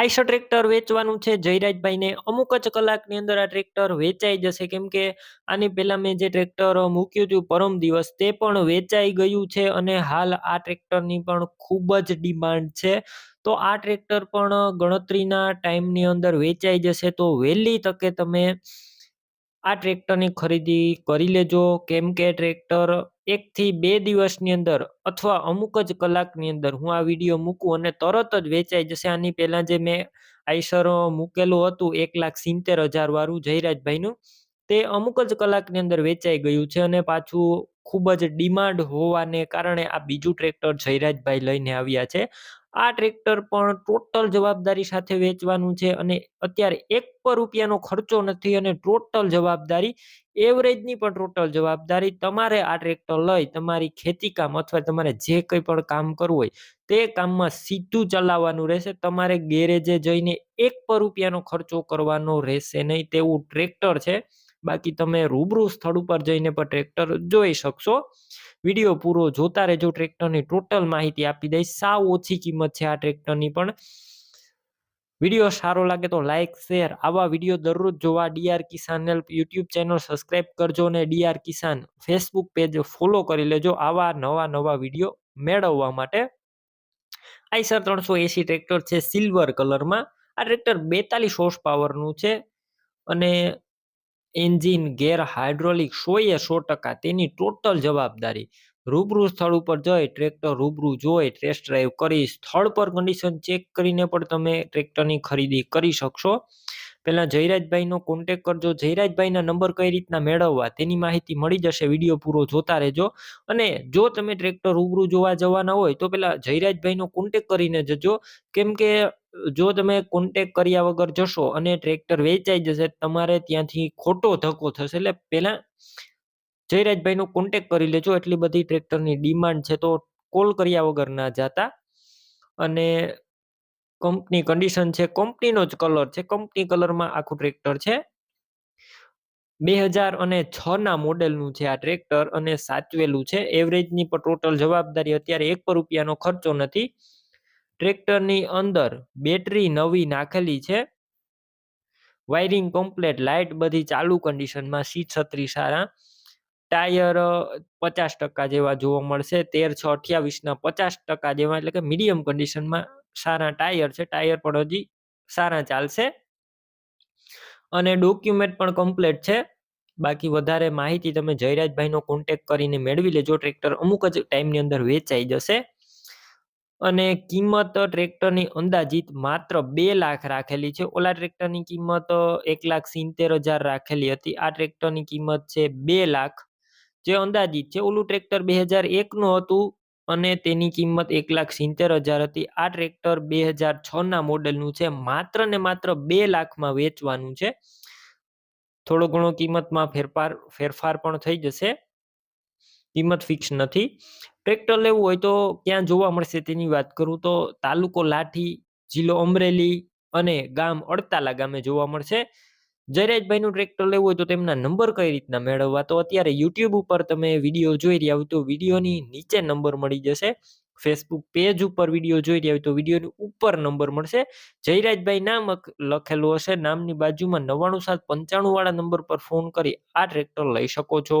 Eicher tractor વેચવાનું છે. જયરાજભાઈને અમુક જ કલાકની અંદર આ ટ્રેક્ટર વેચાઈ જશે. કેમ કે આની પહેલાં મેં જે ટ્રેક્ટર મૂક્યું હતું પરમ દિવસ તે પણ વેચાઈ ગયું છે અને હાલ આ ટ્રેક્ટરની પણ ખૂબ જ ડિમાન્ડ છે. તો આ ટ્રેક્ટર પણ ગણતરીના ટાઈમની અંદર વેચાઈ જશે. તો વહેલી તકે તમે આ ટ્રેક્ટરની ખરીદી કરી લેજો. કેમ કે ટ્રેક્ટર એકથી બે દિવસની અંદર અથવા અમુક જ કલાકની અંદર હું આ વીડિયો મૂકું અને તરત જ વેચાઈ જશે. આની પહેલાં જે મેં આઈસર મૂકેલું હતું એક લાખ સિત્તેર હજાર વાળું જયરાજભાઈનું, તે અમુક જ કલાકની અંદર વેચાઈ ગયું છે અને પાછું ખૂબ જ ડિમાન્ડ હોવાને કારણે આ બીજું ટ્રેક્ટર જયરાજભાઈ લઈને આવ્યા છે. આ ટ્રેક્ટર પણ ટોટલ જવાબદારી સાથે વેચવાનું છે અને અત્યારે એક પર રૂપિયાનો ખર્ચો નથી અને ટોટલ જવાબદારી, એવરેજની પણ ટોટલ જવાબદારી તમારે આ ટ્રેક્ટર લઈ, તમારી ખેતી કામ અથવા તમારે જે કંઈ પણ કામ કરવું હોય, તે કામમાં સીધું ચલાવવાનું રહેશે. તમારે ગેરેજે જઈને એક પર રૂપિયાનો ખર્ચો કરવાનો રહેશે નહીં. તેવું ટ્રેક્ટર છે. બાકી તમે રૂબરૂ સ્થળ ઉપર જઈને પણ ટ્રેક્ટર જોઈ શકશો. વીડિયો પૂરો જોતા રહેજો, ટ્રેક્ટરની ટોટલ માહિતી આપી દઈશ. સાવ ઓછી કિંમત છે આ ટ્રેક્ટરની પણ. વીડિયો સારો લાગે તો લાઇક શેર. આવા વીડિયો દરરોજ જોવા DR Kisan YouTube channel subscribe કરજો અને DR Kisan Facebook page follow કરી લેજો આવા નવા નવા વીડિયો મેળવવા માટે. આઈસર ત્રણસો એસી ટ્રેક્ટર છે સિલ્વર કલરમાં. આ ટ્રેક્ટર બેતાલીસ હોર્સ પાવરનું છે અને એન્જિન ગેર હાઇડ્રોલિક સોએ સો ટકા. તેની ટોટલ જવાબદારી રૂબરૂ સ્થળ ઉપર જઈ, ટ્રેક્ટર રૂબરૂ જોઈ, ટેસ્ટ ડ્રાઈવ કરી, સ્થળ પર કન્ડિશન ચેક કરીને પણ તમે ટ્રેક્ટરની ખરીદી કરી શકશો. પહેલાં જયરાજભાઈનો કોન્ટેક કરજો. જયરાજભાઈના નંબર કઈ રીતના મેળવવા તેની માહિતી મળી જશે. વીડિયો પૂરો જોતા રહેજો. અને જો તમે ટ્રેક્ટર રૂબરૂ જોવા જવાના હોય તો પહેલાં જયરાજભાઈનો કોન્ટેક કરીને જજો. કેમ કે જો તમે કોન્ટેક કર્યા વગર જશો અને ટ્રેક્ટર વેચાઈ જશે, તમારે ત્યાંથી ખોટો ધક્કો થશે. એટલે પહેલાં જયરાજભાઈનો કોન્ટેક કરી લેજો, એટલી બધી ટ્રેક્ટરની ડિમાન્ડ છે તો કોલ કર્યા વગર ના જાતા. અને કંપની કન્ડિશન છે કંપનીનો જ કલર છે. કંપની કલરમાં આખું ટ્રેક્ટર છે. બે હજાર અને છ ના મોડેલનું છે આ ટ્રેક્ટર અને સાચવેલું છે. એવરેજની પણ ટોટલ જવાબદારી અત્યારે એક પર રૂપિયાનો ખર્ચો નથી. ટ્રેક્ટરની અંદર બેટરી નવી નાખેલી છે. વાયરિંગ કમ્પ્લેટ, લાઇટ બધી ચાલુ કન્ડિશનમાં સી છત્રી સારા. ટાયર પચાસ ટકા જેવા જોવા મળશે. તેર છ અઠ્યાવીસના પચાસ ટકા જેવા, એટલે કે મીડિયમ કન્ડિશનમાં સારા ટાયર છે. ટાયર પણ હજી સારા ચાલશે. અને ડોક્યુમેન્ટ પણ કમ્પ્લેટ છે. બાકી વધારે માહિતી તમે જયરાજભાઈનો કોન્ટેક કરીને મેળવી લેજો. ટ્રેક્ટર અમુક જ ટાઈમની અંદર વેચાઈ જશે. અને કિંમત ટ્રેક્ટરની અંદાજિત માત્ર બે લાખ રાખેલી છે. ઓલા ટ્રેક્ટરની કિંમત એક લાખ સિત્તેર હજાર રાખેલી હતી. આ ટ્રેક્ટરની કિંમત છે બે લાખ, જે અંદાજિત છે. ઓલું ટ્રેક્ટર બે હજાર એકનું હતું અને તેની કિંમત એક લાખ સિત્તેર હજાર હતી. આ ટ્રેક્ટર બે હજાર છના મોડલનું છે. માત્ર ને માત્ર બે લાખમાં વેચવાનું છે. થોડો ઘણો કિંમતમાં ફેરફાર ફેરફાર પણ થઈ જશે. કિંમત ફિક્સ નથી. ટ્રેક્ટર લેવું હોય તો ક્યાં જોવા મળશે તેની વાત કરું તો તાલુકો લાઠી, જિલ્લો અમરેલી અને ગામ અડતાલા ગામે જોવા મળશે. જયરાજભાઈનું ટ્રેક્ટર લેવું હોય તો તેમના નંબર કઈ રીતના મેળવવા? તો અત્યારે યુટ્યુબ ઉપર તમે વીડિયો જોઈ રહ્યા હોય તો વિડીયોની નીચે નંબર મળી જશે. ફેસબુક પેજ ઉપર વીડિયો જોઈ રહ્યા હોય તો વિડીયોની ઉપર નંબર મળશે. જયરાજભાઈ નામ લખેલું હશે. નામની બાજુમાં નવ્વાણું સાત પંચાણું વાળા નંબર પર ફોન કરી આ ટ્રેક્ટર લઈ શકો છો.